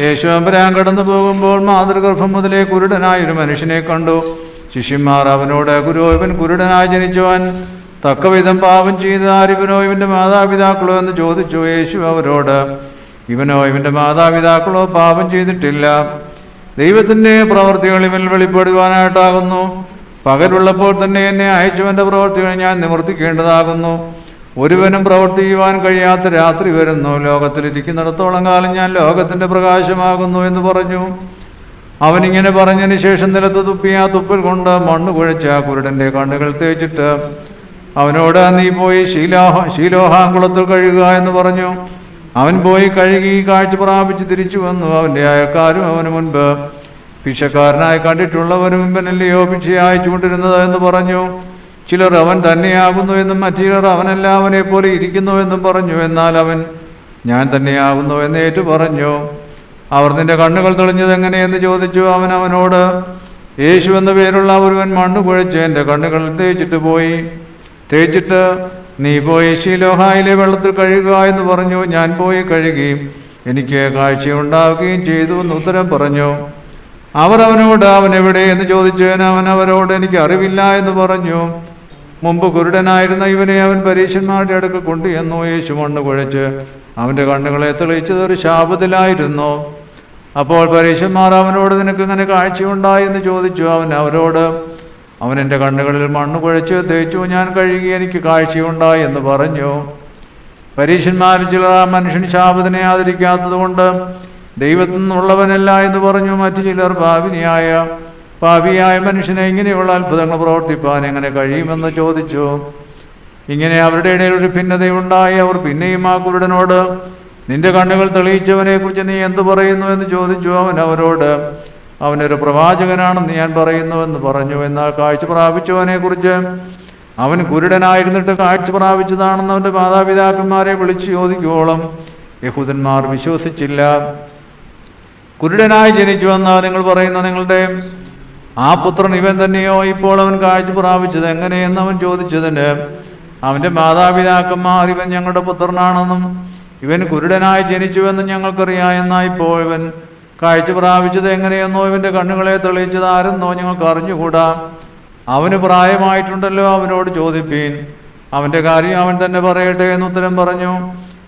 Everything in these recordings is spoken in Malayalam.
യേശുവമ്പരാൻ കടന്നു പോകുമ്പോൾ മാതൃഗർഭം മുതലേ കുരുടനായ ഒരു മനുഷ്യനെ കണ്ടു. ശിഷ്യന്മാർ അവനോട് ഗുരു ഇവൻ കുരുടനായി ജനിച്ചവൻ. തക്കവിധം പാപം ചെയ്ത ആരിവനോ ഇവന്റെ മാതാപിതാക്കളോ? എന്ന് ചോദിച്ചു യേശു അവരോട്. ഇവനോ ഇവന്റെ മാതാപിതാക്കളോ പാപം ചെയ്തിട്ടില്ല. ദൈവത്തിന്റെ പ്രവർത്തികൾ ഇവൻ വെളിപ്പെടുവാനായിട്ടാകുന്നു. പകലുള്ളപ്പോൾ തന്നെ എന്നെ അയച്ചവന്റെ പ്രവർത്തികൾ ഞാൻ നിവർത്തിക്കേണ്ടതാകുന്നു. ഒരുവനും പ്രവർത്തിക്കുവാൻ കഴിയാത്ത രാത്രി വരുന്നു. ലോകത്തിലിരിക്കുന്നിടത്തോളം കാലം ഞാൻ ലോകത്തിന്റെ പ്രകാശമാകുന്നു എന്ന് പറഞ്ഞു. അവനിങ്ങനെ പറഞ്ഞതിന് ശേഷം നിലത്ത് തുപ്പി ആ തുപ്പൽ കൊണ്ട് മണ്ണ് കുഴച്ച ആ കുരുടന്റെ കണ്ണുകൾ തേച്ചിട്ട് അവനോട് നീ പോയി ശീലോഹ ശീലോഹാങ്കുളത്തിൽ കഴുകുക എന്ന് പറഞ്ഞു. അവൻ പോയി കഴുകി കാഴ്ച പ്രാപിച്ച് തിരിച്ചു വന്നു. അവന്റെ അയക്കാരും അവന് മുൻപ് ഭിക്ഷക്കാരനായി കണ്ടിട്ടുള്ളവരും ഇവനല്ലയോ ഭിക്ഷ അയച്ചുകൊണ്ടിരുന്നത് എന്ന് പറഞ്ഞു. ചിലർ അവൻ തന്നെയാകുന്നു എന്നും മറ്റു ചിലർ അവനല്ല അവനെ പോലെ ഇരിക്കുന്നു എന്നും പറഞ്ഞു. എന്നാൽ അവൻ ഞാൻ തന്നെയാകുന്നു എന്ന് ഏറ്റു പറഞ്ഞു. അവർ നിന്റെ കണ്ണുകൾ തെളിഞ്ഞത് എങ്ങനെയെന്ന് ചോദിച്ചു. അവൻ അവനോട് യേശു എന്ന പേരുള്ള ഒരുവൻ മണ്ണ് കുഴച്ച് എന്റെ കണ്ണുകൾ തേച്ചിട്ട് പോയി. തേച്ചിട്ട് നീ പോയി ശീലോഹായിലെ വെള്ളത്തിൽ കഴുകുക എന്ന് പറഞ്ഞു. ഞാൻ പോയി കഴുകി എനിക്ക് കാഴ്ച കാഴ്ചയുണ്ടാവുകയും ചെയ്തു എന്ന് ഉത്തരം പറഞ്ഞു. അവർ അവനോട് അവൻ എവിടെ? എന്ന് ചോദിച്ചതിന് അവൻ അവരോട് എനിക്ക് അറിവില്ല എന്ന് പറഞ്ഞു. മുമ്പ് കുരുടനായിരുന്ന ഇവനെ അവൻ പരീക്ഷന്മാരുടെ അടുക്കൽ കൊണ്ടുചെന്നു. യേശു മണ്ണ് കുഴച്ച് അവന്റെ കണ്ണുകളെ തെളിയിച്ചത് ഒരു ശാപത്തിലായിരുന്നു. അപ്പോൾ പരീക്ഷന്മാർ അവനോട് നിനക്ക് ഇങ്ങനെ കാഴ്ചയുണ്ടായി? എന്ന് ചോദിച്ചു. അവൻ അവരോട് അവൻ എന്റെ കണ്ണുകളിൽ മണ്ണ് കുഴച്ച് തേച്ചു. ഞാൻ കഴുകി എനിക്ക് കാഴ്ചയുണ്ടായി എന്ന് പറഞ്ഞു. പരീക്ഷന്മാരിൽ ചിലർ ആ മനുഷ്യൻ ശാപത്തിനെ ആദരിക്കാത്തത് കൊണ്ട് ദൈവത്തിൽ നിന്നുള്ളവനല്ല എന്ന് പറഞ്ഞു. മറ്റു ചിലർ ഭാവിനിയായ പാപിയായ മനുഷ്യനെ ഇങ്ങനെയുള്ള അത്ഭുതങ്ങൾ പ്രവർത്തിപ്പാൻ എങ്ങനെ കഴിയുമെന്ന് ചോദിച്ചു. ഇങ്ങനെ അവരുടെ ഇടയിൽ ഒരു ഭിന്നതയുണ്ടായി. അവർ പിന്നെയും ആ കുരുടനോട് നിന്റെ കണ്ണുകൾ തെളിയിച്ചവനെ കുറിച്ച് നീ എന്തു പറയുന്നു? എന്ന് ചോദിച്ചു. അവൻ അവരോട് അവനൊരു പ്രവാചകനാണെന്ന് ഞാൻ പറയുന്നുവെന്ന് പറഞ്ഞു. എന്നാൽ കാഴ്ച പ്രാപിച്ചവനെ കുറിച്ച് അവൻ കുരുടനായിരുന്നിട്ട് കാഴ്ച പ്രാപിച്ചതാണെന്ന് അവന്റെ മാതാപിതാക്കന്മാരെ വിളിച്ചു ചോദിക്കുവോളം യഹൂദന്മാർ വിശ്വസിച്ചില്ല. കുരുടനായി ജനിച്ചുവെന്ന് നിങ്ങൾ പറയുന്ന നിങ്ങളുടെ ആ പുത്രൻ ഇവൻ തന്നെയോ? ഇപ്പോൾ അവൻ കാഴ്ച പ്രാപിച്ചത് എങ്ങനെയെന്ന് അവൻ ചോദിച്ചതിന് അവന്റെ മാതാപിതാക്കന്മാർ ഇവൻ ഞങ്ങളുടെ പുത്രനാണെന്നും ഇവൻ കുരുടനായി ജനിച്ചുവെന്നും ഞങ്ങൾക്കറിയാം. എന്നാൽ ഇപ്പോൾ ഇവൻ കാഴ്ച പ്രാപിച്ചത് എങ്ങനെയെന്നോ ഇവന്റെ കണ്ണുകളെ തെളിയിച്ചത് ആരെന്നോ ഞങ്ങൾക്ക് അറിഞ്ഞുകൂടാ. അവന് പ്രായമായിട്ടുണ്ടല്ലോ അവനോട് ചോദിപ്പീൻ. അവന്റെ കാര്യം അവൻ തന്നെ പറയട്ടെ എന്ന് ഉത്തരം പറഞ്ഞു.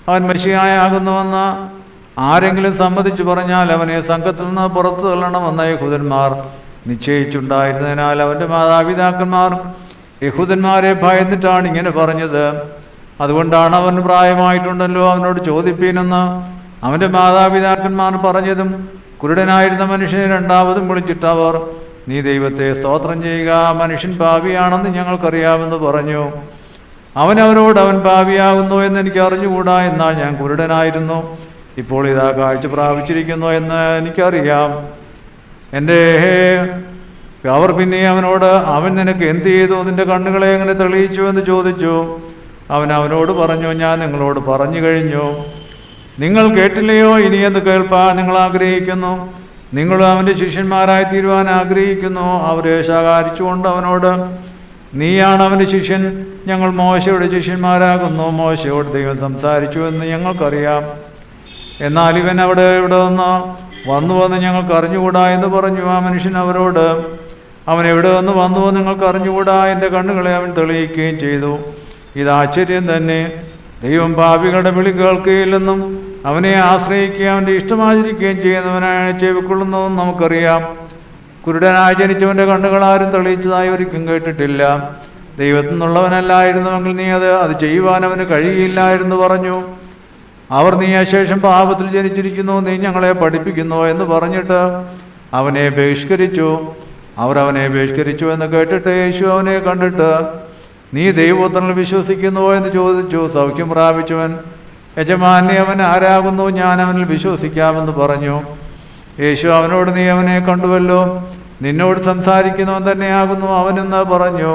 അവൻ മെഷിയായാകുന്നുവെന്ന് ആരെങ്കിലും സമ്മതിച്ചു പറഞ്ഞാൽ അവനെ സംഘത്തിൽ നിന്ന് പുറത്തു തള്ളണമെന്ന യഹൂദന്മാർ നിശ്ചയിച്ചുണ്ടായിരുന്നതിനാൽ അവന്റെ മാതാപിതാക്കന്മാർ യഹൂദന്മാരെ ഭയന്നിട്ടാണ് ഇങ്ങനെ പറഞ്ഞത്. അതുകൊണ്ടാണ് അവൻ പ്രായമായിട്ടുണ്ടല്ലോ അവനോട് ചോദിപ്പീനെന്ന് അവന്റെ മാതാപിതാക്കന്മാർ പറഞ്ഞതും കുരുടനായിരുന്ന മനുഷ്യനെ രണ്ടാമതും വിളിച്ചിട്ടവർ നീ ദൈവത്തെ സ്തോത്രം ചെയ്യുക മനുഷ്യൻ പാപിയാണെന്ന് ഞങ്ങൾക്കറിയാമെന്ന് പറഞ്ഞു. അവൻ അവനോട് അവൻ പാപിയാകുന്നു എന്ന് എനിക്ക് അറിഞ്ഞുകൂടാ എന്നാൽ ഞാൻ കുരുടനായിരുന്നു. ഇപ്പോൾ ഇതാ കാഴ്ച പ്രാപിച്ചിരിക്കുന്നു എന്ന് എനിക്കറിയാം. എന്റെ അവർ പിന്നെ അവനോട് അവൻ നിനക്ക് എന്ത് ചെയ്തു? നിന്റെ കണ്ണുകളെ എങ്ങനെ തെളിയിച്ചു? എന്ന് ചോദിച്ചു. അവൻ അവനോട് പറഞ്ഞു ഞാൻ നിങ്ങളോട് പറഞ്ഞു കഴിഞ്ഞു. നിങ്ങൾ കേട്ടില്ലയോ ഇനി എന്ന് കേൾപ്പാൻ നിങ്ങൾ ആഗ്രഹിക്കുന്നു. നിങ്ങളും അവന്റെ ശിഷ്യന്മാരായി തീരുവാൻ ആഗ്രഹിക്കുന്നു. അവരെ ശകാരിച്ചുകൊണ്ട് അവനോട് നീയാണ് അവന്റെ ശിഷ്യൻ. ഞങ്ങൾ മോശയുടെ ശിഷ്യന്മാരാകുന്നു. മോശയോട് ദൈവം സംസാരിച്ചു എന്ന് ഞങ്ങൾക്കറിയാം. എന്നാൽ ഇവൻ അവിടെ ഇവിടെ വന്ന് വന്നു വന്ന് ഞങ്ങൾക്ക് അറിഞ്ഞുകൂടാ എന്ന് പറഞ്ഞു ആ മനുഷ്യൻ അവരോട് അവൻ എവിടെ വന്ന് വന്നുവോ നിങ്ങൾക്ക് അറിഞ്ഞുകൂടാ എന്റെ കണ്ണുകളെ അവൻ തെളിയിക്കുകയും ചെയ്തു. ഇത് ആശ്ചര്യം തന്നെ. ദൈവം പാപികളുടെ വിളി കേൾക്കുകയില്ലെന്നും അവനെ ആശ്രയിക്കുകയും അവന്റെ ഇഷ്ടമാചരിക്കുകയും ചെയ്യുന്നവനാണ് ചെവിക്കൊള്ളുന്നതെന്ന് നമുക്കറിയാം. കുരുടനായി ജനിച്ചവന്റെ കണ്ണുകൾ ആരും തെളിയിച്ചതായി ഒരിക്കലും കേട്ടിട്ടില്ല. ദൈവത്തിൽ നിന്നുള്ളവനല്ലായിരുന്നുവെങ്കിൽ നീ അത് അത് ചെയ്യുവാൻ അവന് കഴിയില്ലായിരുന്നു പറഞ്ഞു. അവർ നീ ശേഷം പാപത്തിൽ ജനിച്ചിരിക്കുന്നു നീ ഞങ്ങളെ പഠിപ്പിക്കുന്നു എന്ന് പറഞ്ഞിട്ട് അവനെ ബഹിഷ്കരിച്ചു. അവർ അവനെ ബഹിഷ്കരിച്ചു എന്ന് കേട്ടിട്ട് യേശു അവനെ കണ്ടിട്ട് നീ ദൈവപുത്രനിൽ വിശ്വസിക്കുന്നുവോ എന്ന് ചോദിച്ചു. സൗഖ്യം പ്രാപിച്ചവൻ യജമാനെ അവൻ ആരാകുന്നു? ഞാൻ അവനിൽ വിശ്വസിക്കാമെന്ന് പറഞ്ഞു. യേശു അവനോട് നീ അവനെ കണ്ടുവല്ലോ. നിന്നോട് സംസാരിക്കുന്നവൻ തന്നെയാകുന്നു അവനെന്ന് പറഞ്ഞു.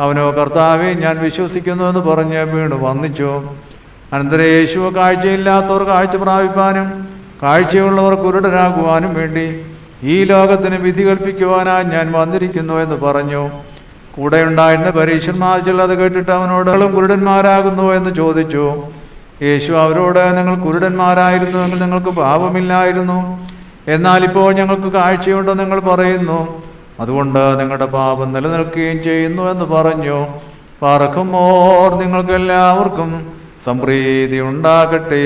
അവനോ കർത്താവേ ഞാൻ വിശ്വസിക്കുന്നു എന്ന് പറഞ്ഞ് വീണ് വന്നിച്ചു. അനന്തരം യേശുവ കാഴ്ചയില്ലാത്തവർ കാഴ്ച പ്രാപിപ്പാനും കാഴ്ചയുള്ളവർ കുരുടനാകുവാനും വേണ്ടി ഈ ലോകത്തിന് വിധി കൽപ്പിക്കുവാനായി ഞാൻ വന്നിരിക്കുന്നു എന്ന് പറഞ്ഞു. കൂടെ ഉണ്ടായിരുന്ന പരീക്ഷന്മാർ ചിലത് കേട്ടിട്ട് അവനോട് "നിങ്ങളും കുരുടന്മാരാകുന്നു എന്ന് ചോദിച്ചു. യേശു അവരോട് നിങ്ങൾ കുരുടന്മാരായിരുന്നുവെങ്കിൽ നിങ്ങൾക്ക് പാപമില്ലായിരുന്നു. എന്നാൽ ഇപ്പോൾ ഞങ്ങൾക്ക് കാഴ്ചയുണ്ട് നിങ്ങൾ പറയുന്നു. അതുകൊണ്ട് നിങ്ങളുടെ പാപം നിലനിൽക്കുകയും ചെയ്യുന്നു എന്ന് പറഞ്ഞു. പറക്കുമോർ നിങ്ങൾക്കെല്ലാവർക്കും സംപ്രീതി ഉണ്ടാകട്ടെ